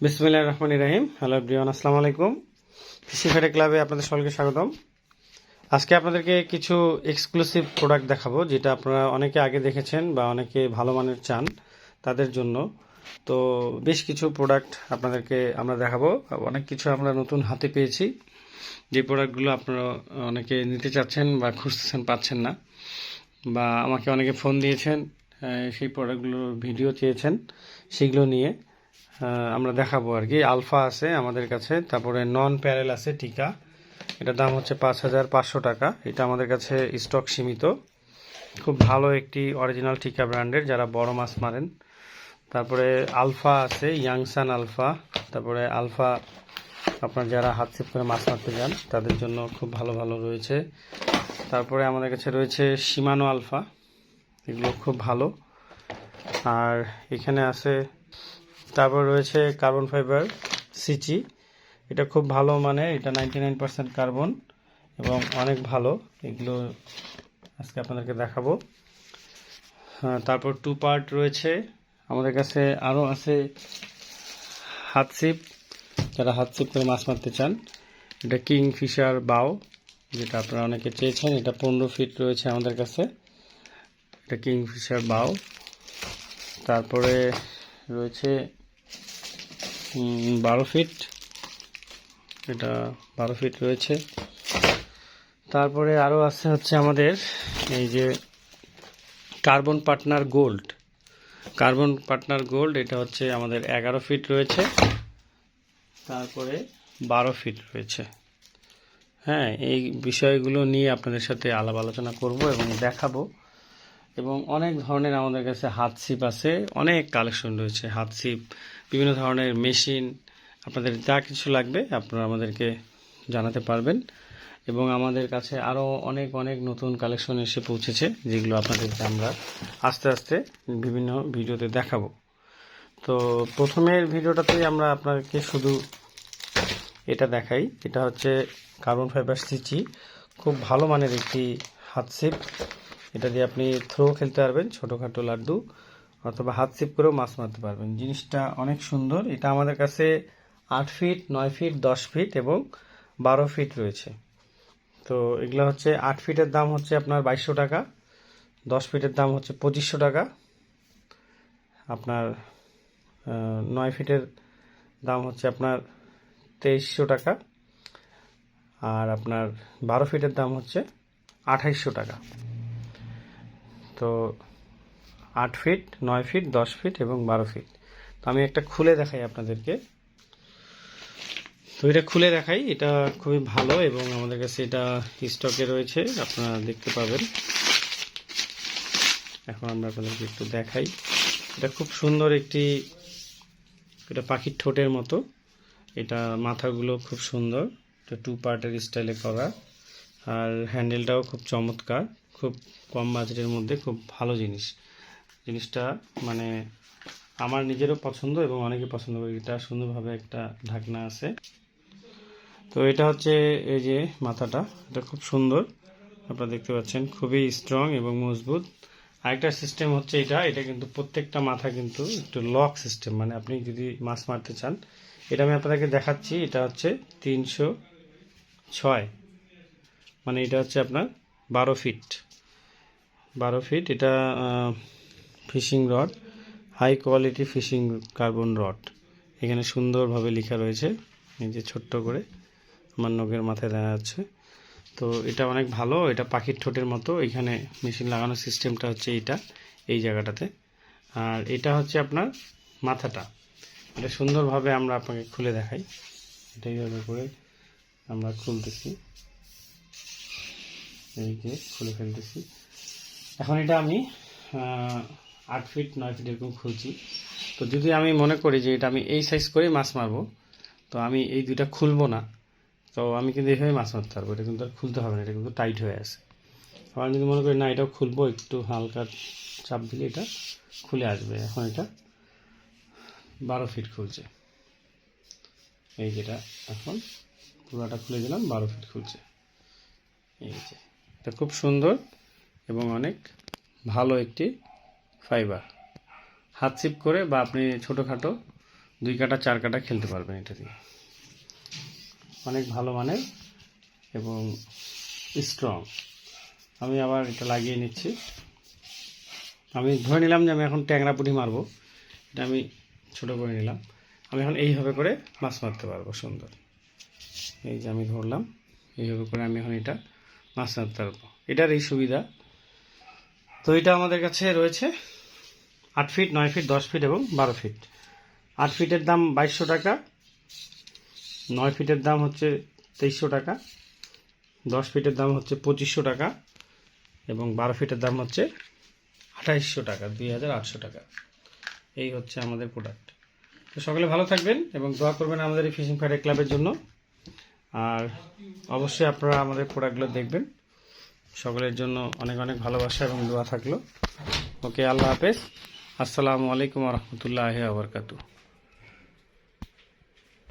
বিসমিল্লাহ Rahman ইরাহিম hello Brian আসসালামু আলাইকুম। কৃষি ফেডে ক্লাবে আপনাদের সকলকে স্বাগতম। আজকে আপনাদেরকে কিছু এক্সক্লুসিভ প্রোডাক্ট দেখাবো, যেটা আপনারা অনেকে আগে দেখেছেন বা অনেকে ভালো মানের চান তাদের জন্য। তো বেশ কিছু প্রোডাক্ট আপনাদেরকে আমরা দেখাবো। অনেক কিছু আমরা নতুন হাতে পেয়েছি। যে প্রোডাক্টগুলো আপনারা অনেকে নিতে চাচ্ছেন বা খুঁজতেছেন পাচ্ছেন না, বা আমাকে অনেকে ফোন দিয়েছেন সেই প্রোডাক্টগুলোর ভিডিও চেয়েছেন সেগুলো নিয়ে। আমরা দেখাবো আর কি। আলফা আছে আমাদের কাছে, তারপরে নন প্যারেল আছে টিকা। এটার দাম হচ্ছে পাঁচ হাজার পাঁচশো টাকা। এটা আমাদের কাছে স্টক সীমিত। খুব ভালো একটি অরিজিনাল টিকা ব্র্যান্ডের যারা বড় মাছ মারেন। তারপরে আলফা আছে, ইয়াংসান আলফা। তারপরে আলফা, আপনার যারা হাত ছিপ করে মাছ মারতে যান, তাদের জন্য খুব ভালো ভালো রয়েছে। তারপরে আমাদের কাছে রয়েছে সীমানো আলফা। এগুলো খুব ভালো। আর এখানে আছে তারপর রয়েছে কার্বন ফাইবার সিচি এটা খুব ভালো মানে এটা নাইনটি নাইন পার্সেন্ট কার্বন এবং অনেক ভালো। এগুলো আজকে আপনাদেরকে দেখাবো। হ্যাঁ, তারপর টু পার্ট রয়েছে। আমাদের কাছে আরও আছে হাত ছিপ যারা হাত ছিপ করে মাছ মারতে চান এটা কিং ফিশার বাও যেটা আপনারা অনেকে চেয়েছেন। এটা পনেরো ফিট রয়েছে আমাদের কাছে। এটা কিং ফিশার বাও। তারপরে রয়েছে বারো ফিট এটা বারো ফিট রয়েছে। তারপরে আরও আছে হচ্ছে আমাদের এই যে carbon partner gold carbon partner gold এটা হচ্ছে আমাদের এগারো ফিট রয়েছে। তারপরে বারো ফিট রয়েছে। হ্যাঁ এই বিষয়গুলো নিয়ে আপনাদের সাথে আলাপ আলোচনা করব এবং দেখাবো। এবং অনেক ধরনের আমাদের কাছে হাত ছিপ আছে, অনেক কালেকশন রয়েছে। হাত ছিপ বিভিন্ন ধরনের মেশিন, আপনাদের যা কিছু লাগবে আপনারা আমাদেরকে জানাতে পারবেন। এবং আমাদের কাছে আরও অনেক অনেক নতুন কালেকশন এসে পৌঁছেছে, যেগুলো আপনাদেরকে আমরা আস্তে আস্তে বিভিন্ন ভিডিওতে দেখাবো। তো প্রথমের ভিডিওটাতেই আমরা আপনাদেরকে শুধু এটা দেখাই। এটা হচ্ছে কার্বন ফাইবার সিচি খুব ভালো মানের একটি হাত ছিপ এটা দিয়ে আপনি থ্রো খেলতে পারবেন, ছোটোখাটো লাড্ডু। অথবা হাত ছিপ করেও মাছ মারতে পারবেন। জিনিসটা অনেক সুন্দর। এটা আমাদের কাছে আট ফিট, নয় ফিট, দশ ফিট এবং বারো ফিট রয়েছে। তো এগুলো হচ্ছে আট ফিটের দাম হচ্ছে আপনার বাইশশো টাকা, দশ ফিটের দাম হচ্ছে পঁচিশশো টাকা। আপনার নয় ফিটের দাম হচ্ছে আপনার তেইশশো টাকা আর আপনার বারো ফিটের দাম হচ্ছে আঠাইশশো টাকা। তো আট ফিট নয় ফিট দশ ফিট এবং বারো ফিট তো আমি একটা খুলে দেখাই আপনাদেরকে। তো এটা খুলে দেখাই, এটা খুবই ভালো এবং আমাদের কাছে এটা স্টকে রয়েছে, আপনারা দেখতে পাবেন। এখন আমরা আপনাদেরকে একটু দেখাই। এটা খুব সুন্দর একটি, এটা পাখির ঠোঁটের মতো। এটা মাথাগুলো খুব সুন্দর, এটা টু পার্টের স্টাইলে করা। আর হ্যান্ডেলটাও খুব চমৎকার, খুব কম বাজেটের মধ্যে, খুব ভালো জিনিস। জিনিসটা মানে আমার নিজেরও পছন্দ এবং অনেকে পছন্দ করে। এটা সুন্দরভাবে একটা ঢাকনা আছে। তো এটা হচ্ছে এই যে মাথাটা। এটা খুব সুন্দর। আপনারা দেখতে পাচ্ছেন, খুবই স্ট্রং এবং মজবুত। আরেকটা সিস্টেম হচ্ছে এটা। এটা কিন্তু প্রত্যেকটা মাথা কিন্তু একটু লক সিস্টেম মানে আপনি যদি মাছ মারতে চান, এটা আমি আপনাদেরকে দেখাচ্ছি। এটা হচ্ছে তিনশো ছয়। মানে এটা হচ্ছে আপনার বারো ফিট বারো ফিট এটা fishing rod, high quality fishing carbon rod. এখানে সুন্দরভাবে লেখা রয়েছে, এই যে ছোট্ট করে, আমার নখের মাথায় দেখা যাচ্ছে। তো এটা অনেক ভালো, এটা পাখির ঠোঁটের মতো। এখানে মেশিন লাগানোর সিস্টেমটা হচ্ছে এইটা, এই জায়গাটাতে। আর এটা হচ্ছে আপনার মাথাটা। এটা সুন্দরভাবে আমরা আপনাকে খুলে দেখাই। এটা এইভাবে করে আমরা খুলতেছি। এই যে খুলে ফেলতেছি। এখন এটা আমি আট ফিট নয় ফিট এরকম খুলছি। তো যদি আমি মনে করি যে এটা আমি এই সাইজ করে মাছ মারবো, তো আমি এই দুইটা খুলবো না। তো আমি কিন্তু এইভাবে মাছ মারতে পারব। এটা কিন্তু আর খুলতে হবে না, এটা কিন্তু টাইট হয়ে আছে। আবার যদি মনে করি না, এটাও খুলবো, একটু হালকা চাপ দিলে এটা খুলে আসবে। এখন এটা বারো ফিট খুলছে। এই যেটা এখন পুরোটা খুলে দিলাম, বারো ফিট খুলছে। এই যে, এটা খুব সুন্দর এবং অনেক ভালো একটি ফাইবার। হাত ছিপ করে বা আপনি ছোটোখাটো দুই কাটা, চার কাটা খেলতে পারবেন এটা দিয়ে। অনেক ভালো মানের এবং স্ট্রং আমি আবার এটা লাগিয়ে নিচ্ছি। আমি ধরে নিলাম যে আমি এখন ট্যাংরা পুঁটি মারবো। এটা আমি ছোট করে নিলাম। আমি এখন এইভাবে করে মাছ মারতে পারব সুন্দর। এই যে আমি ধরলাম, এইভাবে করে আমি এখন এটা মাছ মারতে পারব। এটার এই সুবিধা তো এটা আমাদের কাছে রয়েছে আট ফিট, নয় ফিট, দশ ফিট এবং বারো ফিট। আট ফিটের দাম বাইশশো টাকা, নয় ফিটের দাম হচ্ছে তেইশশো টাকা, দশ ফিটের দাম হচ্ছে পঁচিশশো টাকা এবং বারো ফিটের দাম হচ্ছে আঠাইশশো টাকা, দুই হাজার আটশো টাকা। এই হচ্ছে আমাদের প্রোডাক্ট তো সকলে ভালো থাকবেন এবং দোয়া করবেন আমাদের এই ফিশিং ফ্রাইডে ক্লাবের জন্য। আর অবশ্যই আপনারা আমাদের প্রোডাক্টগুলো দেখবেন। সকলের জন্য অনেক অনেক ভালোবাসা এবং দোয়া থাকল। ওকে, আল্লাহ হাফেজ। আসসালামু আলাইকুম রহমতুল্লাহ আবরকাতু